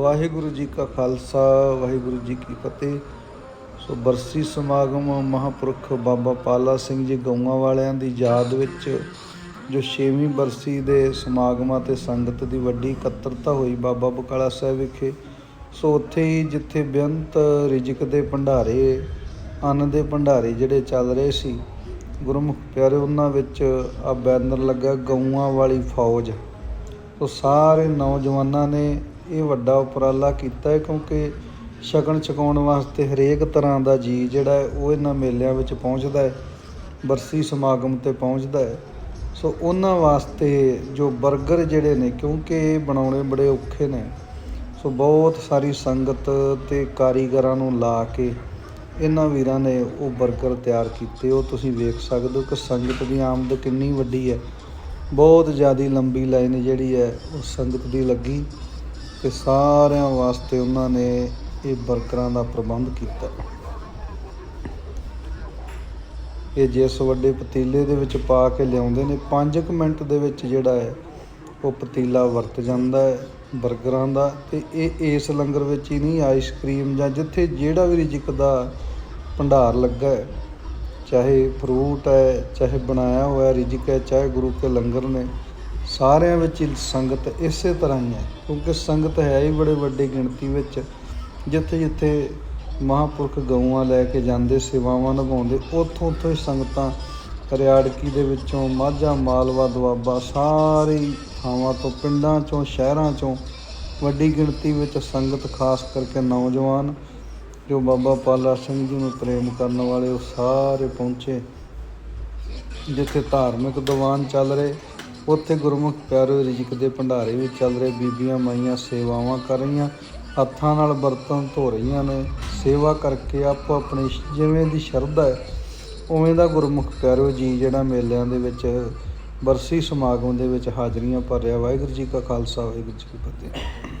ਵਾਹਿਗੁਰੂ ਜੀ ਕਾ ਖਾਲਸਾ, ਵਾਹਿਗੁਰੂ ਜੀ ਕੀ ਫਤਿਹ। ਸੋ ਬਰਸੀ ਸਮਾਗਮ ਮਹਾਪੁਰਖ ਬਾਬਾ ਪਾਲਾ ਸਿੰਘ ਜੀ ਗਊਆਂ ਵਾਲਿਆਂ ਦੀ ਯਾਦ ਵਿੱਚ, ਜੋ 6ਵੀਂ ਬਰਸੀ ਦੇ ਸਮਾਗਮਾਂ ਤੇ ਸੰਗਤ ਦੀ ਵੱਡੀ ਇਕੱਤਰਤਾ ਹੋਈ ਬਾਬਾ ਬਕਾਲਾ ਸਾਹਿਬ ਵਿਖੇ, ਸੋ ਉੱਥੇ ਹੀ ਜਿੱਥੇ ਬੇਅੰਤ ਰਿਜਕ ਦੇ ਭੰਡਾਰੇ, ਅੰਨ ਦੇ ਭੰਡਾਰੇ ਜਿਹੜੇ ਚੱਲ ਰਹੇ ਸੀ, ਗੁਰਮੁਖ ਪਿਆਰੇ, ਉਹਨਾਂ ਵਿੱਚ ਆ ਬੈਨਰ ਲੱਗਾ ਗਊਆਂ ਵਾਲੀ ਫੌਜ। ਸੋ ਸਾਰੇ ਨੌਜਵਾਨਾਂ ਨੇ ਇਹ ਵੱਡਾ ਉਪਰਾਲਾ ਕੀਤਾ ਹੈ ਕਿਉਂਕਿ ਸ਼ਗਨ ਛਕਾਉਣ ਵਾਸਤੇ ਹਰੇਕ ਤਰ੍ਹਾਂ ਦਾ ਜੀ ਜਿਹੜਾ ਹੈ, ਉਹ ਇਹਨਾਂ ਮੇਲਿਆਂ ਵਿੱਚ ਪਹੁੰਚਦਾ ਹੈ, ਬਰਸੀ ਸਮਾਗਮ ਤੇ ਪਹੁੰਚਦਾ ਹੈ। ਸੋ ਉਹਨਾਂ ਵਾਸਤੇ ਜੋ 버ਗਰ ਜਿਹੜੇ ਨੇ, ਕਿਉਂਕਿ ਇਹ ਬਣਾਉਣੇ ਬੜੇ ਔਖੇ ਨੇ, ਸੋ ਬਹੁਤ ਸਾਰੀ ਸੰਗਤ ਤੇ ਕਾਰੀਗਰਾਂ ਨੂੰ ਲਾ ਕੇ ਇਹਨਾਂ ਵੀਰਾਂ ਨੇ ਉਹ 버ਗਰ ਤਿਆਰ ਕੀਤੇ। ਉਹ ਤੁਸੀਂ ਵੇਖ ਸਕਦੇ ਹੋ ਕਿ ਸੰਗਤ ਦੀ ਆਮਦ ਕਿੰਨੀ ਵੱਡੀ ਹੈ। ਬਹੁਤ ਜ਼ਿਆਦਾ ਲੰਬੀ ਲਾਈਨ ਜਿਹੜੀ ਹੈ, ਉਹ ਸੰਗਤ ਦੀ ਲੱਗੀ। ਤੇ ਸਾਰਿਆਂ ਵਾਸਤੇ ਉਹਨਾਂ ਨੇ ਇਹ ਬਰਕਰਾਂ ਦਾ ਪ੍ਰਬੰਧ ਕੀਤਾ। ਇਹ ਜਿਸ ਵੱਡੇ ਪਤੀਲੇ ਦੇ ਵਿੱਚ ਪਾ ਕੇ ਲਿਆਉਂਦੇ ਨੇ 5 ਮਿੰਟ ਦੇ ਵਿੱਚ ਜਿਹੜਾ ਹੈ, ਉਹ ਪਤੀਲਾ ਵਰਤ ਜਾਂਦਾ ਹੈ 버ਗਰਾਂ ਦਾ ਤੇ ਇਹ ਇਸ ਲੰਗਰ ਵਿੱਚ ਹੀ ਨਹੀਂ, ਆਈਸਕ੍ਰੀਮ ਜਾਂ ਜਿੱਥੇ ਜਿਹੜਾ ਵੀ ਰਿਜਕ ਦਾ ਭੰਡਾਰ ਲੱਗਾ ਹੈ, ਚਾਹੇ ਫਰੂਟ ਹੈ, ਚਾਹੇ ਬਣਾਇਆ ਹੋਇਆ ਰਿਜਕ ਹੈ, ਚਾਹੇ ਗੁਰੂ ਕੇ ਲੰਗਰ ਨੇ ਸਾਰਿਆਂ ਵਿੱਚ ਹੀ ਸੰਗਤ ਇਸੇ ਤਰ੍ਹਾਂ ਹੀ ਹੈ, ਕਿਉਂਕਿ ਸੰਗਤ ਹੈ ਹੀ ਬੜੇ ਵੱਡੀ ਗਿਣਤੀ ਵਿੱਚ, ਜਿੱਥੇ ਜਿੱਥੇ ਮਹਾਪੁਰਖ ਗਊਆਂ ਲੈ ਕੇ ਜਾਂਦੇ, ਸੇਵਾਵਾਂ ਨਿਭਾਉਂਦੇ, ਉੱਥੋਂ ਉੱਥੋਂ ਹੀ ਸੰਗਤਾਂ ਰਿਆੜਕੀ ਦੇ ਵਿੱਚੋਂ ਮਾਝਾ, ਮਾਲਵਾ, ਦੁਆਬਾ, ਸਾਰੀ ਥਾਵਾਂ ਤੋਂ, ਪਿੰਡਾਂ ਚੋਂ, ਸ਼ਹਿਰਾਂ ਚੋਂ ਵੱਡੀ ਗਿਣਤੀ ਵਿੱਚ ਸੰਗਤ, ਖਾਸ ਕਰਕੇ ਨੌਜਵਾਨ, ਜੋ ਬਾਬਾ ਪਾਲਾ ਸਿੰਘ ਜੀ ਨੂੰ ਪ੍ਰੇਮ ਕਰਨ ਵਾਲੇ ਉਹ ਸਾਰੇ ਪਹੁੰਚੇ, ਜਿੱਥੇ ਧਾਰਮਿਕ ਦੀਵਾਨ ਚੱਲ ਰਹੇ ਉੱਥੇ ਗੁਰਮੁਖ ਪਿਆਰੇ ਰਿਜਕ ਦੇ ਭੰਡਾਰੇ ਵੀ ਚੱਲ ਰਹੇ, ਬੀਬੀਆਂ ਮਾਈਆਂ ਸੇਵਾਵਾਂ ਕਰ ਰਹੀਆਂ, ਹੱਥਾਂ ਨਾਲ ਬਰਤਨ ਧੋ ਰਹੀਆਂ ਨੇ, ਸੇਵਾ ਕਰਕੇ ਆਪੋ ਆਪਣੀ ਜਿਵੇਂ ਦੀ ਸ਼ਰਧਾ ਹੈ, ਉਵੇਂ ਦਾ ਗੁਰਮੁਖ ਪਿਆਰੋ ਜੀ ਜਿਹੜਾ ਮੇਲਿਆਂ ਦੇ ਵਿੱਚ, ਬਰਸੀ ਸਮਾਗਮ ਦੇ ਵਿੱਚ ਹਾਜ਼ਰੀਆਂ ਭਰ ਰਿਹਾ। ਵਾਹਿਗੁਰੂ ਜੀ ਕਾ ਖਾਲਸਾ, ਵਾਹਿਗੁਰੂ ਜੀ ਕੀ ਫਤਿਹ।